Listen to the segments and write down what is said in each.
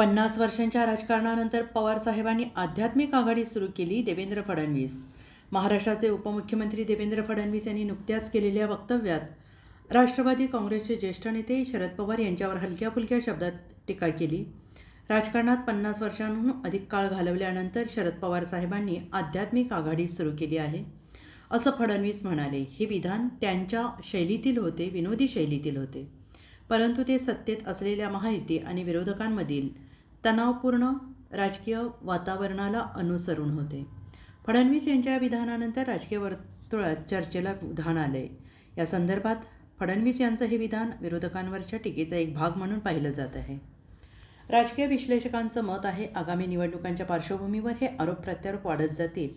पन्नास वर्षांच्या राजकारणानंतर पवारसाहेबांनी आध्यात्मिक आघाडी सुरू केली देवेंद्र फडणवीस. महाराष्ट्राचे उपमुख्यमंत्री देवेंद्र फडणवीस यांनी नुकत्याच केलेल्या वक्तव्यात राष्ट्रवादी काँग्रेसचे ज्येष्ठ नेते शरद पवार यांच्यावर हलक्या फुलक्या शब्दात टीका केली. राजकारणात पन्नास वर्षांहून अधिक काळ घालवल्यानंतर शरद पवार साहेबांनी आध्यात्मिक आघाडी सुरू केली आहे. असं फडणवीस म्हणाले हे विधान त्यांच्या शैलीतील होते विनोदी शैलीतील होते. परंतु ते सत्तेत असलेल्या महायुती आणि विरोधकांमधील तणावपूर्ण राजकीय वातावरणाला अनुसरून होते. फडणवीस यांच्या विधानानंतर राजकीय वर्तुळात चर्चेला उधाण आले. या संदर्भात फडणवीस यांचं हे विधान विरोधकांवरच्या टीकेचा एक भाग म्हणून पाहिलं जात आहे. राजकीय विश्लेषकांचं मत आहे आगामी निवडणुकांच्या पार्श्वभूमीवर हे आरोप प्रत्यारोप वाढत जातील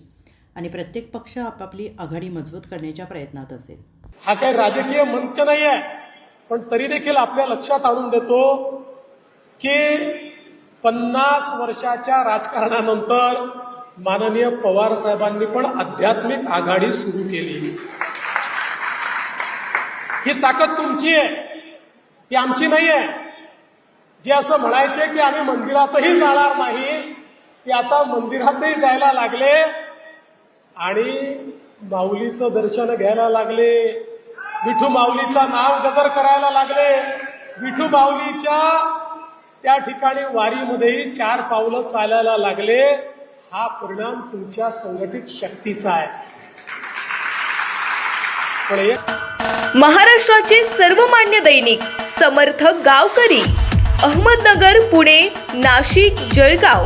आणि प्रत्येक पक्ष आपापली आघाडी मजबूत करण्याच्या प्रयत्नात असेल. हा काही राजकीय मंच नाही आहे पण तरी देखील आपल्या लक्षात आणून देतो की पन्नास वर्षाच्या राजकारणानंतर माननीय पवार साहेबांनी पण आध्यात्मिक आघाडी सुरू केली. ही ताकद तुमची आहे ही आमची नाही आहे. जे असं म्हणायचे की आम्ही मंदिरातही जाणार नाही ते आता मंदिरातही जायला लागले आणि माऊलीचं दर्शन घ्यायला लागले. विठू माऊलीचा नाव गजर करायला लागले. विठू माऊलीच्या त्या ठिकाणी वारीमध्येही चार पावलं चालायला लागले. हा परिणाम तुमच्या संघटित शक्तीचा आहे. महाराष्ट्राचे सर्वमान्य दैनिक समर्थ गावकरी अहमदनगर पुणे नाशिक जळगाव.